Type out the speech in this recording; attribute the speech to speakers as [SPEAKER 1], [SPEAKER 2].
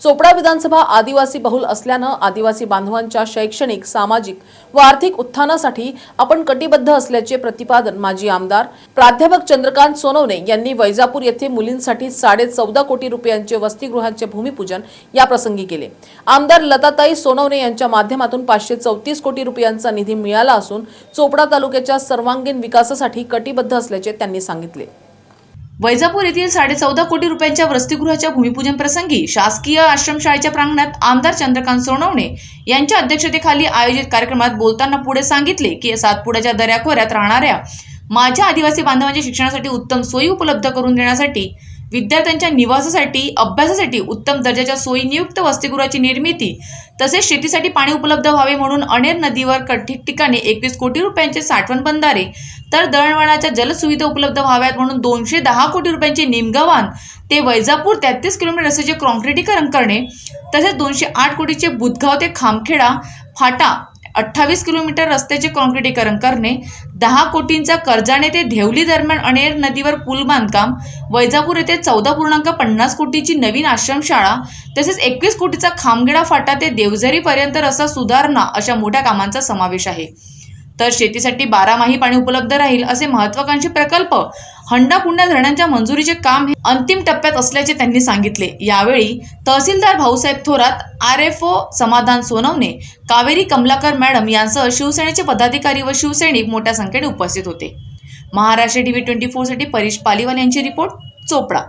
[SPEAKER 1] चोपडा विधानसभा आदिवासी बहुल असल्यानं आदिवासी बांधवांच्या शैक्षणिक सामाजिक व आर्थिक उत्थानासाठी आपण कटिबद्ध असल्याचे प्रतिपादन माजी आमदार प्राध्यापक चंद्रकांत सोनवणे यांनी वैजापूर येथे मुलींसाठी साडे चौदा कोटी रुपयांचे वसतिगृहाचे भूमिपूजन याप्रसंगी केले. आमदार लताताई सोनवणे यांच्या माध्यमातून पाचशे चौतीस कोटी रुपयांचा निधी मिळाला असून चोपडा तालुक्याच्या सर्वांगीण विकासासाठी कटिबद्ध असल्याचे त्यांनी सांगितले.
[SPEAKER 2] वैजापूर येथील साडेचौदा कोटी रुपयांच्या वसतिगृहाच्या भूमिपूजन प्रसंगी शासकीय आश्रमशाळेच्या प्रांगणात आमदार चंद्रकांत सोनवणे यांच्या अध्यक्षतेखाली आयोजित कार्यक्रमात बोलताना पुढे सांगितले की सातपुड्याच्या दर्याखोऱ्यात राहणाऱ्या माझ्या आदिवासी बांधवांच्या शिक्षणासाठी उत्तम सोयी उपलब्ध करून देण्यासाठी विद्यार्थ्यांच्या निवासासाठी अभ्यासासाठी उत्तम दर्जाच्या सोयीनियुक्त वसतिगृहाची निर्मिती तसेच शेतीसाठी पाणी उपलब्ध व्हावे म्हणून अनेर नदीवर ठिकठिकाणी एकवीस कोटी रुपयांचे साठवण बंधारे तर दळणवळणाच्या जलसुविधा उपलब्ध व्हाव्यात म्हणून दोनशे दहा कोटी रुपयांचे निमगव्हाण ते वैजापूर तेहतीस किलोमीटर रस्त्याचे कॉन्क्रिटीकरण करणे तसेच दोनशे आठ कोटीचे बुधगाव ते खामखेडा फाटा अठ्ठावीस किलोमीटर रस्त्याचे कॉन्क्रिटीकरण करणे दहा कोटींचा कर्जाने ते धेवली दरम्यान अणेर नदीवर पूल बांधकाम वैजापूर येथे चौदा पूर्णांक पन्नास कोटीची नवीन आश्रमशाळा तसेच एकवीस कोटीचा खामगेडा फाटा ते देवझरीपर्यंत रस्ता सुधारणा अशा मोठ्या कामांचा समावेश आहे. तर शेतीसाठी बारामाही पाणी उपलब्ध राहील असे महत्वाकांक्षी प्रकल्प हंडापुंडा धरणांच्या मंजुरीचे काम हे अंतिम टप्प्यात असल्याचे त्यांनी सांगितले. यावेळी tehsildar Bhausaheb Thorat R F O Samadhan Sonawane Kaveri Kamalakar madam यांसह शिवसेनेचे पदाधिकारी व शिवसैनिक मोठ्या संख्येने उपस्थित होते. महाराष्ट्र टीव्ही ट्वेंटी फोरसाठी परेश पालिवाल यांची रिपोर्ट चोपडा.